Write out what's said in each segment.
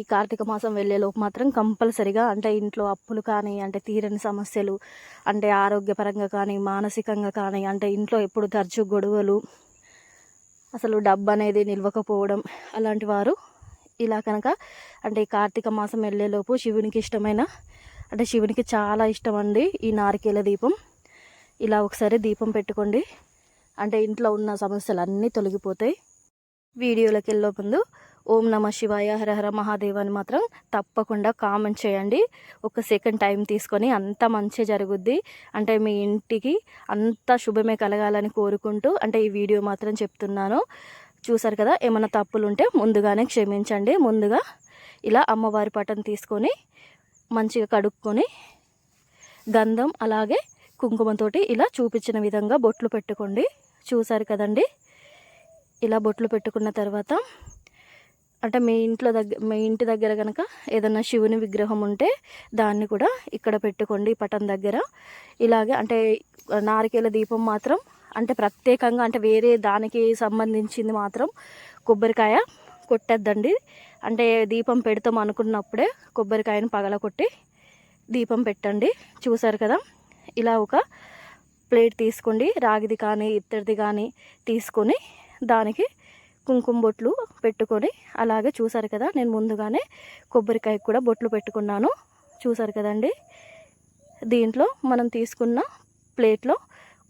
ఈ కార్తీక మాసం వెళ్ళేలోపు మాత్రం కంపల్సరిగా అంటే ఇంట్లో అప్పులు కానీ అంటే తీరని సమస్యలు అంటే ఆరోగ్యపరంగా కానీ మానసికంగా కానీ అంటే ఇంట్లో ఎప్పుడు తరచు గొడవలు అసలు డబ్బు అనేది నిల్వకపోవడం అలాంటి వారు ఇలా కనుక అంటే ఈ కార్తీక మాసం వెళ్ళేలోపు శివునికి ఇష్టమైన అంటే శివునికి చాలా ఇష్టం అండి ఈ నారికేల దీపం. ఇలా ఒకసారి దీపం పెట్టుకోండి. అంటే ఇంట్లో ఉన్న సమస్యలు అన్నీ తొలగిపోతాయి. వీడియోలోకి వెళ్ళే ముందు ఓం నమ శివాయ హరహర మహాదేవ్ అని మాత్రం తప్పకుండా కామెంట్ చేయండి. ఒక సెకండ్ టైం తీసుకొని అంత మంచి జరుగుద్ది. అంటే మీ ఇంటికి అంత శుభమే కలగాలని కోరుకుంటూ అంటే ఈ వీడియో మాత్రం చెప్తున్నాను. చూసారు కదా ఏమైనా తప్పులు ఉంటే ముందుగానే క్షమించండి. ముందుగా ఇలా అమ్మవారి పటం తీసుకొని మంచిగా కడుక్కొని గంధం అలాగే కుంకుమతోటి ఇలా చూపించిన విధంగా బొట్లు పెట్టుకోండి. చూసారు కదండి ఇలా బొట్లు పెట్టుకున్న తర్వాత అంటే మీ ఇంట్లో దగ్గర మీ ఇంటి దగ్గర కనుక ఏదైనా శివుని విగ్రహం ఉంటే దాన్ని కూడా ఇక్కడ పెట్టుకోండి పటం దగ్గర. ఇలాగే అంటే నారికేల దీపం మాత్రం అంటే ప్రత్యేకంగా అంటే వేరే దానికి సంబంధించింది మాత్రం కొబ్బరికాయ కొట్టద్దండి. అంటే దీపం పెడతాం అనుకున్నప్పుడే కొబ్బరికాయను పగలకొట్టి దీపం పెట్టండి. చూసారు కదా? ఇలా ఒక ప్లేట్ తీసుకోండి. రాగిది కానీ ఇత్తడిది కానీ తీసుకొని దానికి కుంకుమ బొట్లు పెట్టుకొని అలాగే చూసారు కదా నేను ముందుగానే కొబ్బరికాయ కూడా బొట్లు పెట్టుకున్నాను. చూసారు కదండి? దీంట్లో మనం తీసుకున్న ప్లేట్లో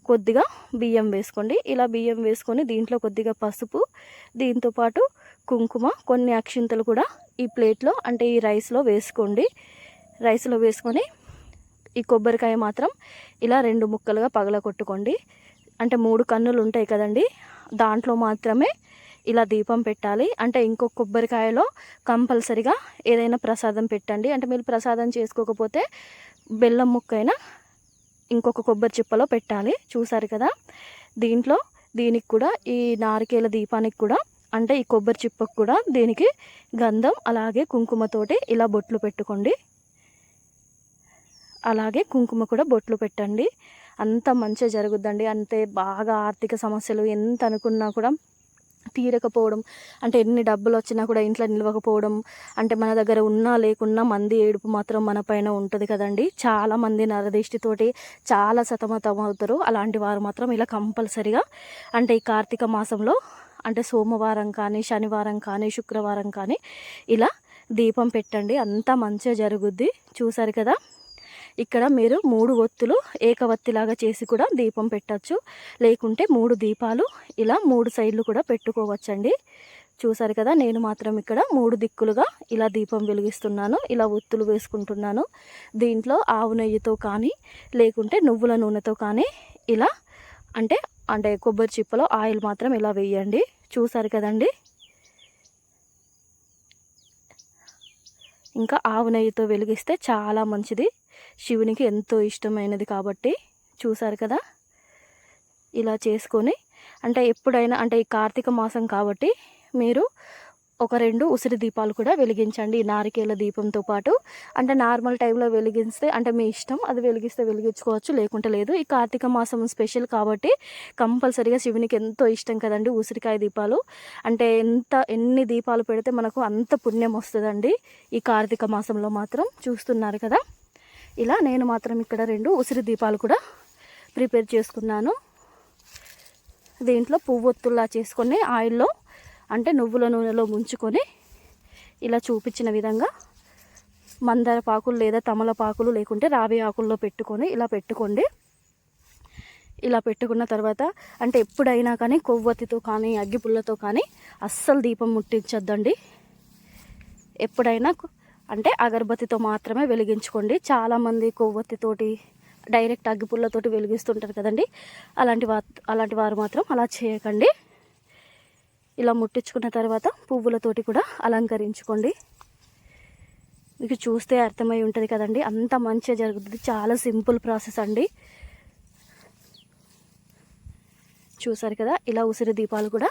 కొద్దిగా బియ్యం వేసుకోండి. ఇలా బియ్యం వేసుకొని దీంట్లో కొద్దిగా పసుపు దీంతోపాటు కుంకుమ కొన్ని అక్షింతలు కూడా ఈ ప్లేట్లో అంటే ఈ రైస్లో వేసుకోండి. రైస్లో వేసుకొని ఈ కొబ్బరికాయ మాత్రం ఇలా రెండు ముక్కలుగా పగల కొట్టుకోండి అంటే మూడు కన్నులు ఉంటాయి కదండి దాంట్లో మాత్రమే ఇలా దీపం పెట్టాలి. అంటే ఇంకొక కొబ్బరికాయలో కంపల్సరిగా ఏదైనా ప్రసాదం పెట్టండి. అంటే మీరు ప్రసాదం చేసుకోకపోతే బెల్లం ముక్కైనా ఇంకొక కొబ్బరి చిప్పలో పెట్టాలి. చూసారు కదా? దీంట్లో దీనికి కూడా ఈ నారికేల దీపానికి కూడా అంటే ఈ కొబ్బరి చిప్పకు కూడా దీనికి గంధం అలాగే కుంకుమతోటి ఇలా బొట్లు పెట్టుకోండి. అలాగే కుంకుమ కూడా బొట్లు పెట్టండి. అంత మంచిగా జరుగుద్దండి. అంతే బాగా ఆర్థిక సమస్యలు ఎంత అనుకున్నా కూడా తీరకపోవడం అంటే ఎన్ని డబ్బులు వచ్చినా కూడా ఇంట్లో నిలవకపోవడం అంటే మన దగ్గర ఉన్నా లేకున్నా మంది ఏడుపు మాత్రం మన పైన ఉంటుంది కదండి. చాలా మంది నరదిష్టితోటి చాలా సతమతం అవుతారు అలాంటి వారు మాత్రం ఇలా కంపల్సరిగా అంటే ఈ కార్తీక మాసంలో అంటే సోమవారం కానీ శనివారం కానీ శుక్రవారం కానీ ఇలా దీపం పెట్టండి. అంతా మంచిగా జరుగుద్ది. చూసారు కదా? ఇక్కడ మీరు మూడు ఒత్తులు ఏకవత్తిలాగా చేసి కూడా దీపం పెట్టచ్చు. లేకుంటే మూడు దీపాలు ఇలా మూడు సైడ్లు కూడా పెట్టుకోవచ్చండి. చూసారు కదా నేను మాత్రం ఇక్కడ మూడు దిక్కులుగా ఇలా దీపం వెలిగిస్తున్నాను ఇలా ఒత్తులు వేసుకుంటున్నాను. దీంట్లో ఆవు నెయ్యితో కానీ లేకుంటే నువ్వుల నూనెతో కానీ ఇలా అంటే అంటే కొబ్బరి చిప్పలో ఆయిల్ మాత్రం ఇలా వేయండి. చూసారు కదండి? ఇంకా ఆవు నెయ్యితో వెలిగిస్తే చాలా మంచిది. శివునికి ఎంతో ఇష్టమైనది కాబట్టి చూసారు కదా? ఇలా చేసుకొని అంటే ఎప్పుడైనా అంటే ఈ కార్తీక మాసం కాబట్టి మీరు ఒక రెండు ఉసిరి దీపాలు కూడా వెలిగించండి. నారికేల దీపంతో పాటు అంటే నార్మల్ టైంలో వెలిగిస్తే అంటే మీ ఇష్టం అది వెలిగిస్తే వెలిగించుకోవచ్చు లేకుంటే లేదు. ఈ కార్తీక మాసం స్పెషల్ కాబట్టి కంపల్సరీగా శివునికి ఎంతో ఇష్టం కదండి ఉసిరికాయ దీపాలు. అంటే ఎంత ఎన్ని దీపాలు పెడితే మనకు అంత పుణ్యం వస్తుందండి ఈ కార్తీక మాసంలో మాత్రం చూస్తున్నారు కదా? ఇలా నేను మాత్రం ఇక్కడ రెండు ఉసిరి దీపాలు కూడా ప్రిపేర్ చేసుకున్నాను. దీంట్లో పువ్వొత్తుల్లా చేసుకొని ఆయిల్లో అంటే నువ్వుల నూనెలో ముంచుకొని ఇలా చూపించిన విధంగా మందార పాకులు లేదా తమలపాకులు లేకుంటే రావి ఆకుల్లో పెట్టుకొని ఇలా పెట్టుకోండి. ఇలా పెట్టుకున్న తర్వాత అంటే ఎప్పుడైనా కానీ కొవ్వొత్తితో కానీ అగ్గిపుల్లతో కానీ అస్సలు దీపం ముట్టించొద్దండి. ఎప్పుడైనా అంటే అగరబత్తితో మాత్రమే వెలిగించుకోండి. చాలామంది కొవ్వొత్తితోటి డైరెక్ట్ అగ్గిపుల్లతోటి వెలిగిస్తుంటారు కదండి. అలాంటి వా అలాంటి వారు మాత్రం అలా చేయకండి. ఇలా ముట్టించుకున్న తర్వాత పువ్వులతోటి కూడా అలంకరించుకోండి. మీకు చూస్తే అర్థమై ఉంటుంది కదండి. అంత మంచిగా జరుగుతుంది. చాలా సింపుల్ ప్రాసెస్ అండి. చూసారు కదా? ఇలా ఉసిరి దీపాలు కూడా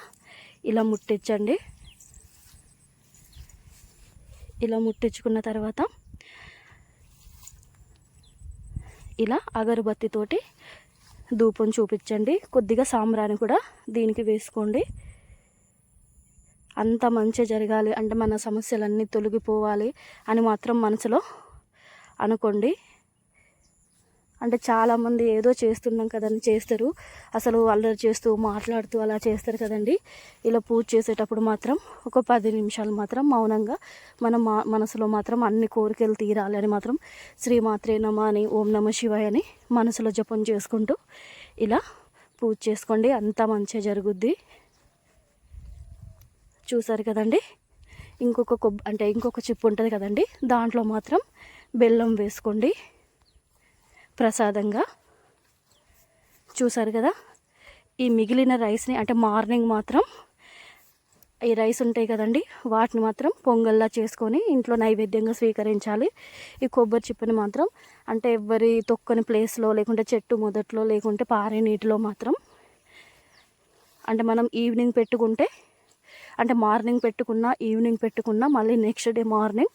ఇలా ముట్టించండి. ఇలా ముట్టించుకున్న తర్వాత ఇలా అగరబత్తితోటి ధూపం చూపించండి. కొద్దిగా సాంబ్రాన్ని కూడా దీనికి వేసుకోండి. అంత మంచి జరగాలి. అంటే మన సమస్యలన్నీ తొలగిపోవాలి అని మాత్రం మనసులో అనుకోండి. అంటే చాలామంది ఏదో చేస్తున్నాం కదండి చేస్తారు. అసలు అల్లరి చేస్తూ మాట్లాడుతూ అలా చేస్తారు కదండి. ఇలా పూజ చేసేటప్పుడు మాత్రం ఒక పది నిమిషాలు మాత్రం మౌనంగా మన మా మనసులో మాత్రం అన్ని కోరికలు తీరాలి అని మాత్రం శ్రీమాత్రే నమ అని ఓం నమ శివాయ అని మనసులో జపం చేసుకుంటూ ఇలా పూజ చేసుకోండి. అంతా మంచిగా జరుగుద్ది. చూసారు కదండి? ఇంకొక కొబ్బ అంటే ఇంకొక చిప్పు ఉంటుంది కదండి? దాంట్లో మాత్రం బెల్లం వేసుకోండి. ప్రసాదంగా చూసారు కదా? ఈ మిగిలిన రైస్ని అంటే మార్నింగ్ మాత్రం ఈ రైస్ ఉంటాయి కదండి వాటిని మాత్రం పొంగల్లా చేసుకొని ఇంట్లో నైవేద్యంగా స్వీకరించాలి. ఈ కొబ్బరి చిప్పని మాత్రం అంటే ఎవరి తొక్కని ప్లేస్లో లేకుంటే చెట్టు మొదట్లో లేకుంటే పారే నీటిలో మాత్రం అంటే మనం ఈవినింగ్ పెట్టుకుంటే అంటే మార్నింగ్ పెట్టుకున్నా ఈవినింగ్ పెట్టుకున్నా మళ్ళీ నెక్స్ట్ డే మార్నింగ్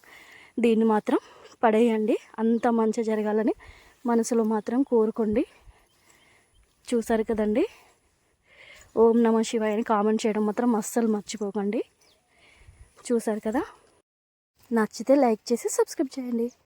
దీన్ని మాత్రం పడేయండి. అంత మంచి జరగాలని మనసులో మాత్రం కోరుకోండి. చూసారు కదండి? ఓం నమ శివాయ అని కామెంట్ చేయడం మాత్రం అస్సలు మర్చిపోకండి. చూసారు కదా? నచ్చితే లైక్ చేసి సబ్స్క్రైబ్ చేయండి.